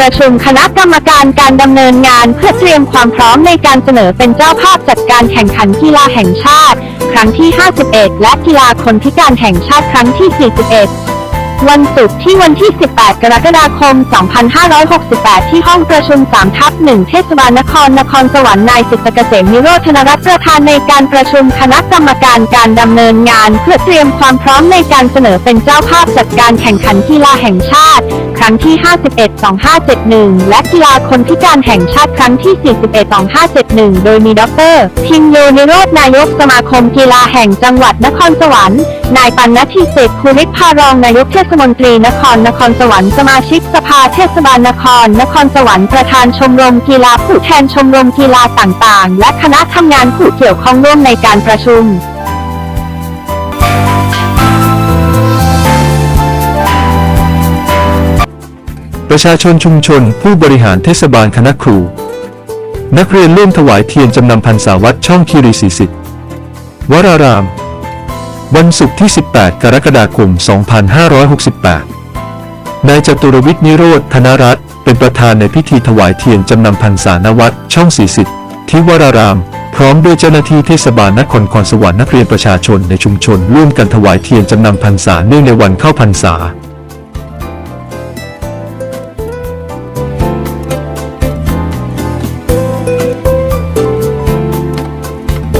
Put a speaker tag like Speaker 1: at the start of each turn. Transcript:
Speaker 1: ประชุมคณะกรรมการการดำเนินงานเพื่อเตรียมความพร้อมในการเสนอเป็นเจ้าภาพจัดการแข่งขันกีฬาแห่งชาติ ครั้งที่ 51 และกีฬาคนพิการแห่งชาติครั้งที่ 41 วันศุกร์ที่วันที่ 18 กรกฎาคม 2568 ที่ห้องประชุม3ทับ1เทศบาลนครนครสวรรค์นายสิทธิเกษมนิโรธนรัตน์ประธานในการประชุมคณะกรรมการการดำเนินงาน เพื่อเตรียมความพร้อมในการเสนอเป็นเจ้าภาพจัดการแข่งขันกีฬาแห่งชาติ ครั้งที่ 51 2571 และกีฬาคนพิการแห่งชาติครั้งที่ 41 2571 โดยมีดรพิมโยนิโรธนายกสมาคมกีฬาแห่งจังหวัดนครสวรรค์ นายปันนทีเศษภูริพารองนายกเทศมนตรีนครนครสวรรค์สมาชิกสภาเทศบาลนคร นครสวรรค์ประธานชมรมกีฬาผู้แทนชมรมกีฬาต่างๆ และคณะทำงานผู้เกี่ยวข้องร่วมในการประชุม
Speaker 2: ประชาชนชุมชน ผู้บริหารเทศบาลคณะครู นักเรียนร่วมถวายเทียนจำนำพรรษาวัดช่องคีรีสีสิทธิ์วราราม วันศุกร์ที่ 18 กรกฎาคม 2568 นายจตุรวิทย์นิโรธธนรัตน์เป็นประธานในพิธีถวายเทียนจำนำพรรษาณวัดช่องสีสิทธิ์ที่วราราม พร้อมด้วยเจ้าหน้าที่เทศบาลนครครสวรรค์นักเรียนประชาชนในชุมชนร่วมกันถวายเทียนจำนำพรรษาเนื่องในวันเข้าพรรษา